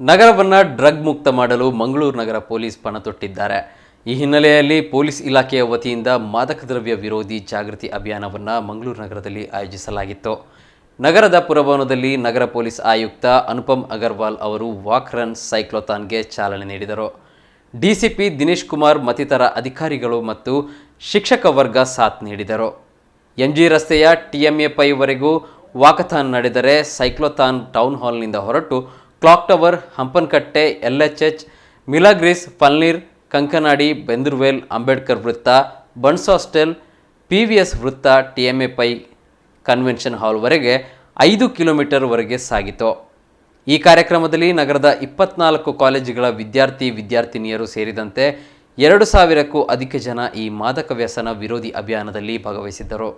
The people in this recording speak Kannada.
ನಗರವನ್ನು ಡ್ರಗ್ ಮುಕ್ತ ಮಾಡಲು ಮಂಗಳೂರು ನಗರ ಪೊಲೀಸ್ ಪಣ ತೊಟ್ಟಿದ್ದಾರೆ. ಈ ಹಿನ್ನೆಲೆಯಲ್ಲಿ ಪೊಲೀಸ್ ಇಲಾಖೆಯ ವತಿಯಿಂದ ಮಾದಕ ದ್ರವ್ಯ ವಿರೋಧಿ ಜಾಗೃತಿ ಅಭಿಯಾನವನ್ನು ಮಂಗಳೂರು ನಗರದಲ್ಲಿ ಆಯೋಜಿಸಲಾಗಿತ್ತು. ನಗರದ ಪುರಭವನದಲ್ಲಿ ನಗರ ಪೊಲೀಸ್ ಆಯುಕ್ತ ಅನುಪಮ್ ಅಗರ್ವಾಲ್ ಅವರು ವಾಕ್ ರನ್ ಸೈಕ್ಲೋಥಾನ್ಗೆ ಚಾಲನೆ ನೀಡಿದರು. ಡಿಸಿಪಿ ದಿನೇಶ್ ಕುಮಾರ್ ಮತ್ತಿತರ ಅಧಿಕಾರಿಗಳು ಮತ್ತು ಶಿಕ್ಷಕ ವರ್ಗ ಸಾಥ್ ನೀಡಿದರು. ಎಂಜಿ ರಸ್ತೆಯ ಟಿಎಂಎ ಪೈವರೆಗೂ ವಾಕಥಾನ್ ನಡೆದರೆ ಸೈಕ್ಲೋಥಾನ್ ಟೌನ್ ಹಾಲ್ನಿಂದ ಹೊರಟು clock tower Hampankatta H Milagres Falnir Kankanady Bendurwell Ambedkar ವೃತ್ತ Bunts hostel P V S ವೃತ್ತ T M A Pai convention ಹಾಲ್ವರೆಗೆ ಐದು ಕಿಲೋಮೀಟರ್ವರೆಗೆ ಸಾಗಿತು. ಈ ಕಾರ್ಯಕ್ರಮದಲ್ಲಿ ನಗರದ ಇಪ್ಪತ್ನಾಲ್ಕು ಕಾಲೇಜುಗಳ ವಿದ್ಯಾರ್ಥಿ ವಿದ್ಯಾರ್ಥಿನಿಯರು ಸೇರಿದಂತೆ ಎರಡು ಸಾವಿರಕ್ಕೂ ಅಧಿಕ ಜನ ಈ ಮಾದಕ ವ್ಯಸನ ವಿರೋಧಿ ಅಭಿಯಾನದಲ್ಲಿ ಭಾಗವಹಿಸಿದ್ದರು.